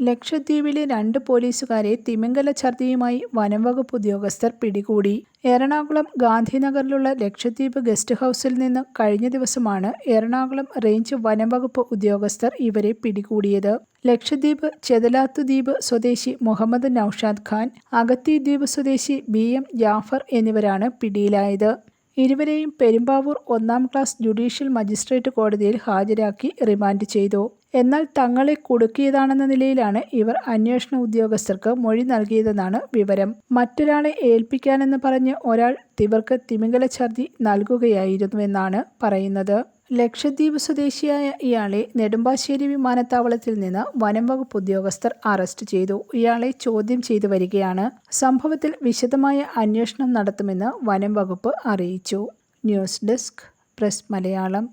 ലക്ഷദ്വീപിലെ രണ്ട് പോലീസുകാരെ തിമിംഗല ഛർദിയുമായി വനംവകുപ്പ് ഉദ്യോഗസ്ഥർ പിടികൂടി. എറണാകുളം ഗാന്ധിനഗറിലുള്ള ലക്ഷദ്വീപ് ഗസ്റ്റ് ഹൗസിൽ നിന്ന് കഴിഞ്ഞ ദിവസമാണ് എറണാകുളം റേഞ്ച് വനംവകുപ്പ് ഉദ്യോഗസ്ഥർ ഇവരെ പിടികൂടിയത്. ലക്ഷദ്വീപ് ചെതലാത്തുദ്വീപ് സ്വദേശി മുഹമ്മദ് നൌഷാദ് ഖാൻ അഗത്തി ദ്വീപ് സ്വദേശി ബി എം ജാഫർ എന്നിവരാണ് പിടിയിലായത്. ഇരുവരെയും പെരുമ്പാവൂർ ഒന്നാം ക്ലാസ് ജുഡീഷ്യൽ മജിസ്ട്രേറ്റ് കോടതിയിൽ ഹാജരാക്കി റിമാൻഡ് ചെയ്തു. എന്നാൽ തങ്ങളെ കുടുക്കിയതാണെന്ന നിലയിലാണ് ഇവർ അന്വേഷണ ഉദ്യോഗസ്ഥർക്ക് മൊഴി നൽകിയതെന്നാണ് വിവരം. മറ്റൊരാളെ ഏൽപ്പിക്കാനെന്ന് പറഞ്ഞ് ഒരാൾ ഇവർക്ക് തിമിംഗല ഛർദി നൽകുകയായിരുന്നുവെന്നാണ് പറയുന്നത്. ലക്ഷദ്വീപ് സ്വദേശിയായ ഇയാളെ നെടുമ്പാശ്ശേരി വിമാനത്താവളത്തിൽ നിന്ന് വനം വകുപ്പ് ഉദ്യോഗസ്ഥർ അറസ്റ്റ് ചെയ്തു. ഇയാളെ ചോദ്യം ചെയ്തു വരികയാണ്. സംഭവത്തിൽ വിശദമായ അന്വേഷണം നടത്തുമെന്ന് വനം വകുപ്പ് അറിയിച്ചു. News desk press Malayalam.